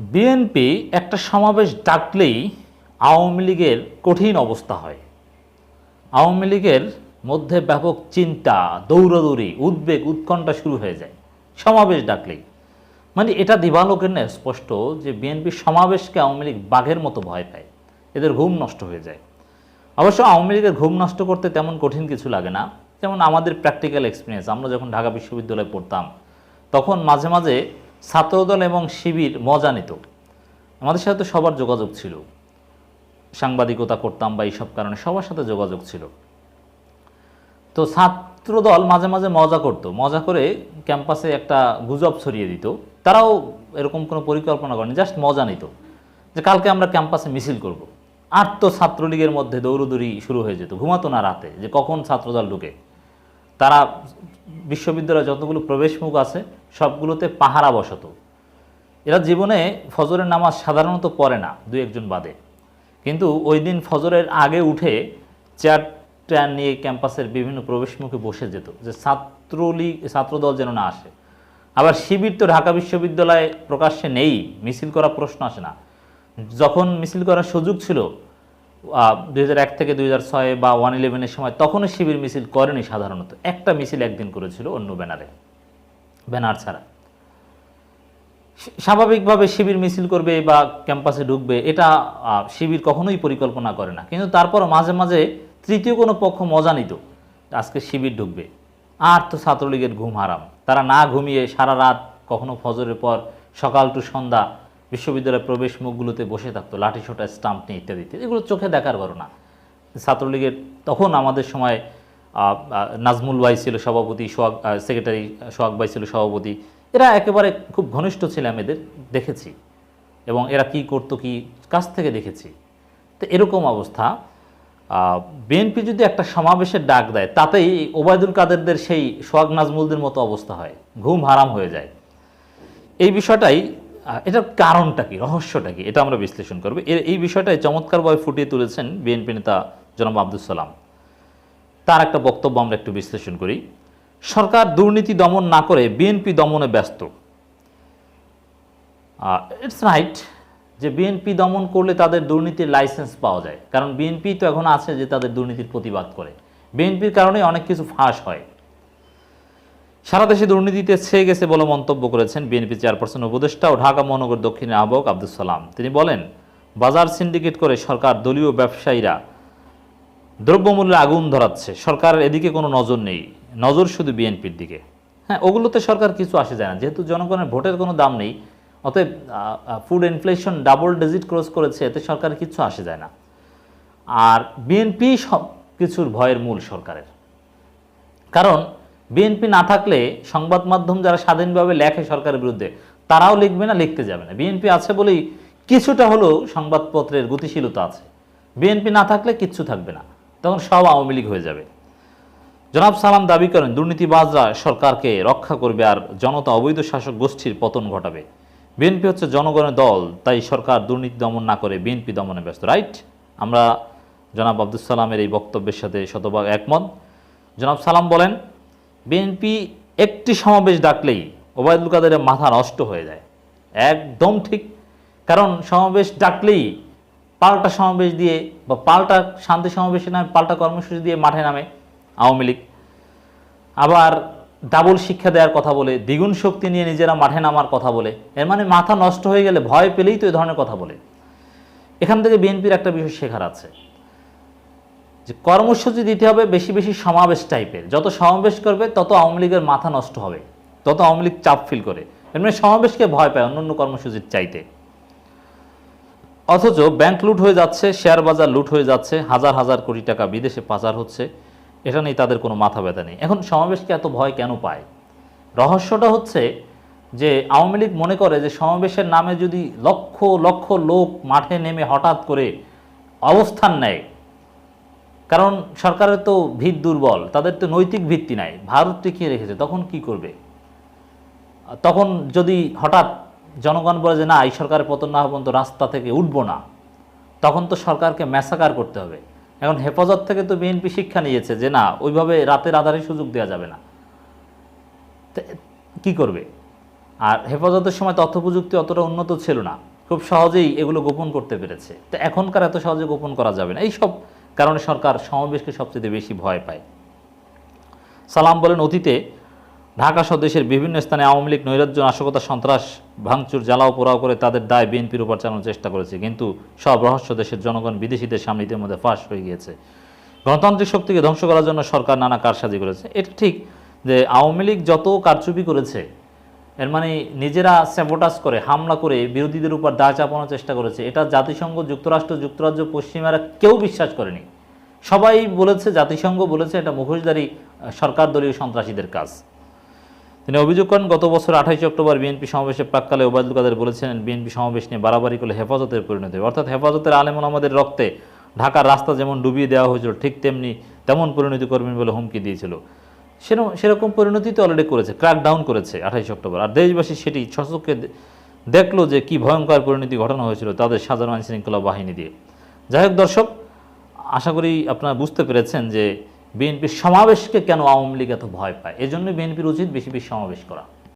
BNP একটা সমাবেশ ডাকলেই আওয়ামী লীগের কঠিন অবস্থা হয়। আওয়ামী লীগের মধ্যে ব্যাপক চিন্তা, দৌড়াদৌড়ি, উদ্বেগ, উৎকণ্ঠা শুরু হয়ে যায়। সমাবেশ ডাকলেই। মানে এটা দিবালোকের না স্পষ্ট যে বিএনপি সমাবেশকে আওয়ামী লীগ বাঘের মতো ভয় পায়। এদের ঘুম নষ্ট হয়ে যায়। অবশ্য আওয়ামী লীগের ঘুম নষ্ট করতে তেমন কঠিন কিছু লাগে না। যেমন আমাদের প্র্যাকটিক্যাল এক্সপিরিয়েন্স আমরা যখন ঢাকা বিশ্ববিদ্যালয়ে পড়তাম, তখন মাঝে মাঝে ছাত্রদল এবং শিবির মজা নিত। আমাদের সাথে সবার যোগাযোগ ছিল। সাংবাদিকতা করতাম বা এইসব কারণে সবার সাথে যোগাযোগ ছিল। তো ছাত্রদল মাঝে মাঝে মজা করত। মজা করে ক্যাম্পাসে একটা গুজব ছড়িয়ে দিত। তারাও এরকম কোনো পরিকল্পনা করেনি, জাস্ট মজা নিত যে কালকে আমরা ক্যাম্পাসে মিছিল করব। আর তো ছাত্রলীগের মধ্যে দৌড়দৌড়ি শুরু হয়ে যেত। ঘুমাতো না রাতে যে কখন ছাত্রদল ঢুকে। তারা বিশ্ববিদ্যালয়ে যতগুলো প্রবেশমুখ আছে, সবগুলোতে পাহারা বসাতো এরা জীবনে ফজরের নামাজ সাধারণত পড়ে না দু একজন বাদে। কিন্তু ওই দিন ফজরের আগে উঠে চেয়ার ট্যান নিয়ে ক্যাম্পাসের বিভিন্ন প্রবেশমুখে বসে যেত, যে ছাত্রলীগ, ছাত্রদল যেন না আসে। আবার শিবির তো ঢাকা বিশ্ববিদ্যালয়ে প্রকাশ্যে নেই, মিছিল করা প্রশ্ন আসে না। যখন মিছিল করার সুযোগ ছিল দুই থেকে দুই বা ওয়ান ইলেভেনের সময় তখনও শিবির মিছিল করেনি সাধারণত। একটা মিছিল একদিন করেছিল অন্য ব্যানারে। ব্যানার ছাড়া। স্বাভাবিকভাবে শিবির মিছিল করবে বা ক্যাম্পাসে ঢুকবে, এটা শিবির কখনোই পরিকল্পনা করে না। কিন্তু তারপর মাঝে মাঝে তৃতীয় কোনো পক্ষ মজা নিত, আজকে শিবির ঢুকবে। আর তো ছাত্রলীগের ঘুম হারাম। তারা না ঘুমিয়ে সারা রাত কখনো ফজরের পর সকাল টু সন্ধ্যা বিশ্ববিদ্যালয়ের প্রবেশ মুখগুলোতে বসে থাকতো, লাঠি ছোটা, স্টাম্প নিয়ে ইত্যাদি ইত্যাদি, এগুলো চোখে দেখার ঘটনা। ছাত্রলীগের তখন আমাদের সময় নাজমুল ভাই ছিল সভাপতি, সোহাগ সেক্রেটারি, সোহাগ ভাই ছিল সভাপতি, এরা একেবারে খুব ঘনিষ্ঠ ছিলাম এদের দেখেছি। এবং এরা কি করতো, কি কাছ থেকে দেখেছি। তো এরকম অবস্থা। বিএনপি যদি একটা সমাবেশের ডাক দেয়, তাতেই ওবায়দুল কাদেরদের সেই সোহাগ নাজমুলদের মতো অবস্থা হয়। ঘুম হারাম হয়ে যায়। এই বিষয়টাই এটার কারণটা কি? রহস্যটা কি? এটা আমরা বিশ্লেষণ করব। এর এই বিষয়টাই চমৎকারভাবে ফুটিয়ে তুলেছেন বিএনপি নেতা জনাব আব্দুল সালাম। তার একটা বক্তব্য আমরা একটু বিশ্লেষণ করি। সরকার দুর্নীতি দমন না করে বিএনপি দমনে ব্যস্ত। ইটস রাইট যে বিএনপি দমন করলে তাদের দুর্নীতির লাইসেন্স পাওয়া যায়। কারণ বিএনপি তো এখন আছে যে তাদের দুর্নীতির প্রতিবাদ করে। বিএনপির কারণে অনেক কিছু ফাঁস হয়। সারা দেশে দুর্নীতিতে ছেয়ে গেছে বলে মন্তব্য করেছেন বিএনপি চেয়ারপারসন উপদেষ্টা ও ঢাকা মহানগর দক্ষিণের আহ্বক আব্দুল সালাম। তিনি বলেন, বাজার সিন্ডিকেট করে সরকার দলীয় ব্যবসায়ীরা দ্রব্যমূল্যে আগুন ধরাচ্ছে, সরকারের এদিকে কোনো নজর নেই, নজর শুধু বিএনপির দিকে। হ্যাঁ ওগুলোতে সরকার কিছু আসে যায় না, যেহেতু জনগণের ভোটের কোনো দাম নেই, অতএব food inflation double digit cross করেছে, এতে সরকার কিছু আসে যায় না। আর বিএনপি সব কিছুর ভয়ের মূল সরকারের। কারণ বিএনপি না থাকলে সংবাদ মাধ্যম যারা স্বাধীনভাবে লেখে সরকারের বিরুদ্ধে, তারাও লিখবে না, লিখতে যাবে না। বিএনপি আছে বলেই কিছুটা হলেও সংবাদপত্রের গতিশীলতা আছে। বিএনপি না থাকলে কিচ্ছু থাকবে না। তখন সব আওয়ামী লীগ হয়ে যাবে। জনাব সালাম দাবি করেন, দুর্নীতিবাজরা সরকারকে রক্ষা করবে আর জনতা অবৈধ শাসক গোষ্ঠীর পতন ঘটাবে। বিএনপি হচ্ছে জনগণের দল, তাই সরকার দুর্নীতি দমন না করে বিএনপি দমনে ব্যস্ত। রাইট? আমরা জনাব আব্দুল সালামের এই বক্তব্যের সাথে শতভাগ একমত। জনাব সালাম বলেন বিএনপি একটি সমাবেশ ডাকলেই ওবায়দুল কাদেরের মাথা নষ্ট হয়ে যায়। একদম ঠিক। কারণ সমাবেশ ডাকলেই পাল্টা সমাবেশ দিয়ে বা পাল্টা শান্তি সমাবেশের নামে, পাল্টা কর্মসূচি দিয়ে মাঠে নামে আওয়ামী লীগ। আবার ডাবল শিক্ষা দেওয়ার কথা বলে, দ্বিগুণ শক্তি নিয়ে নিজেরা মাঠে নামার কথা বলে। এর মানে মাথা নষ্ট হয়ে গেলে ভয় পেলেই তো এ ধরনের কথা বলে। এখান থেকে বিএনপির একটা বিষয় শেখার আছে। যে কর্মসূচি দিতে হবে বেশি বেশি সমাবেশ টাইপের। যত সমাবেশ করবে, তত আওয়ামী লীগের মাথা নষ্ট হবে। তত আওয়ামী লীগ চাপ ফিল করে। এর মানে সমাবেশকে ভয় পায় অন্য অন্য কর্মসূচির চাইতে। অথচ ব্যাংক লুট হয়ে যাচ্ছে, শেয়ার বাজার লুট হয়ে যাচ্ছে, হাজার হাজার কোটি টাকা বিদেশে পাচার হচ্ছে। এটা নিয়ে তাদের কোনো মাথা ব্যথা নেই। এখন সমাবেশকে এত ভয় কেন পায়? রহস্যটা হচ্ছে যে আওয়ামী লীগ মনে করে যে সমাবেশের নামে যদি লক্ষ লক্ষ লোক মাঠে নেমে হঠাৎ করে অবস্থান নেয় কারণ সরকারের তো ভিত দুর্বল, তাদের তো নৈতিক ভিত্তি নাই। ভারত টিকিয়ে রেখেছে, তখন কি করবে? তখন যদি হঠাৎ জনগণ বলে যে না, এই সরকারের পতন না পর্যন্ত রাস্তা থেকে উঠব না, তখন তো সরকারকে ম্যাসাকার করতে হবে। এখন হেফাজত থেকে তো বিএনপি শিক্ষা নিয়েছে যে না, ওইভাবে রাতের আধারে সুযোগ দেওয়া যাবে না। কি করবে? আর হেফাজতের সময় তথ্য প্রযুক্তি অতটা উন্নত ছিল না। খুব সহজেই এগুলো গোপন করতে পেরেছে। তো, এখনকার এত সহজে গোপন করা যাবে না। এই সব কারণে সরকার সমাবেশকে সবচেয়ে বেশি ভয় পায়। সালাম বলেন, অতীতে ঢাকা সহ দেশের বিভিন্ন স্থানে আওয়ামী লীগ নৈরাজ্য, নাশকতা, সন্ত্রাস, ভাঙচুর, জ্বালাও পোড়াও করে তাদের দায় বিএনপির উপর চালানোর চেষ্টা করেছে। কিন্তু সব রহস্য দেশের জনগণ, বিদেশিদের সামনে ইতিমধ্যে ফাঁস হয়ে গিয়েছে। গণতান্ত্রিক শক্তিকে ধ্বংস করার জন্য সরকার নানা কারসাজি করেছে। এটা ঠিক যে আওয়ামী লীগ যত কারচুপি করেছে এর মানে নিজেরা স্যাবোটাস করে, হামলা করে বিরোধীদের উপর দায় চাপানোর চেষ্টা করেছে। এটা জাতিসংঘ, যুক্তরাষ্ট্র, যুক্তরাজ্য, পশ্চিমারা কেউ বিশ্বাস করেনি। সবাই বলেছে, জাতিসংঘ বলেছে, এটা মুখোশধারী সরকার দলীয় সন্ত্রাসীদের কাজ। তিনি অভিযোগ করেন, গত বছর আঠাইশে অক্টোবর বিএনপি সমাবেশে প্রাককালে ওবায়দুল কাদের বলেছিলেন, বিএনপি সমাবেশ নিয়ে বাড়াবাড়ি করলে হেফাজতের পরিণতি। অর্থাৎ হেফাজতের আলেমুল আমাদের রক্তে ঢাকার রাস্তা যেমন ডুবিয়ে দেওয়া হয়েছিল, ঠিক তেমনি তেমন পরিণতি করবেন বলে হুমকি দিয়েছিল। সেরকম সেরকম পরিণতি তো অলরেডি করেছে ক্র্যাক ডাউন করেছে আঠাইশে অক্টোবর। আর দেশবাসী সেটি সচক্ষে দেখল যে কি ভয়ঙ্কর পরিণতি ঘটানো হয়েছিল তাদের সাধারণ আইন শৃঙ্খলা বাহিনী দিয়ে। যাই হোক দর্শক, আশা করি আপনারা বুঝতে পেরেছেন যে বিএনপির সমাবেশকে কেন আওয়ামী লীগ এত ভয় পায়। এজন্য বিএনপির উচিত বেশি বেশি সমাবেশ করা।